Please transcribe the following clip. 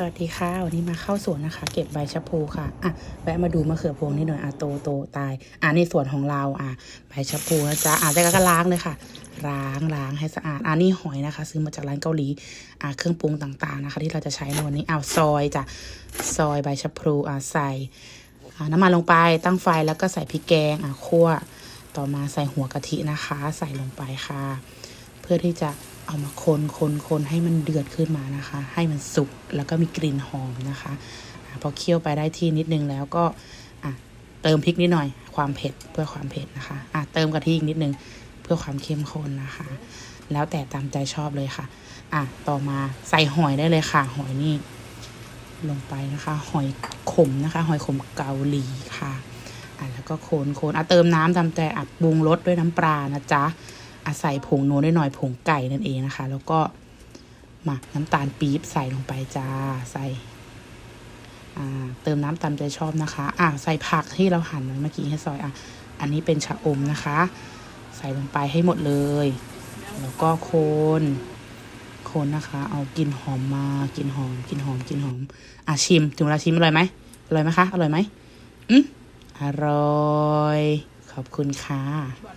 สวัสดีค่ะวันนี้มาเข้าสวนนะคะ เก็บใบชะพูค่ะอะแวะมาดูมะเขือพวงนิดหน่อยอะโตโตตายอะในสวนของเราอะใบชะพูนะจ๊ะอะแต่ก็ล้างเลยค่ะล้างล้างให้สะอาดอะนี่หอยนะคะ ซื้อมาจากร้านเกาหลีอะเครื่องปรุงต่างๆนะคะ ที่เราจะใช้ในวันนี้อ้าวซอยจ้ะซอยใบชะพลูอะใส่อะน้ำมันลงไปตั้งไฟแล้วก็ใส่พริกแกงอะคั่วต่อมาใส่หัวกะทินะคะ ใส่ลงไปค่ะ เพื่อที่จะ เอามาคนคนคนให้มันเดือดขึ้นมานะคะ ให้มันสุกแล้วก็มีกลิ่นหอมนะคะอะพอเคี่ยวไปได้ที่นิดนึงแล้วก็อะเติมพริกนิดหน่อยความเผ็ดเพื่อความเผ็ดนะคะอะเติมกะทิอีกนิดนึงเพื่อความเข้มข้นนะคะ แล้วแต่ตามใจชอบเลยค่ะอะต่อมาใส่หอยได้เลยค่ะ หอยนี่ลงไปนะคะ หอยขมนะคะ หอยขมเกาหลีค่ะอะแล้วก็โคนโคนอะเติมน้ำตามใจอัดปรุงรสด้วยน้ำปลานะจ๊ะ อาใส่ผงนัวหน่อยผงไก่นั่นเองนะคะ แล้วก็หมักน้ำตาลปี๊บใส่ลงไปจ้าใส่เติมน้ำตามใจชอบนะคะ อ่าใส่ผักที่เราหั่นไว้เมื่อกี้ให้ซอยอะ อันนี้เป็นชะอมนะคะ ใส่ลงไปให้หมดเลย แล้วก็โคนโคนนะคะ เอากินหอมมากินหอมกินหอมกินหอม อะชิมถึงเวลาชิมอร่อยไหมอร่อยไหมคะอร่อยไหมอืมอร่อย ขอบคุณค่ะ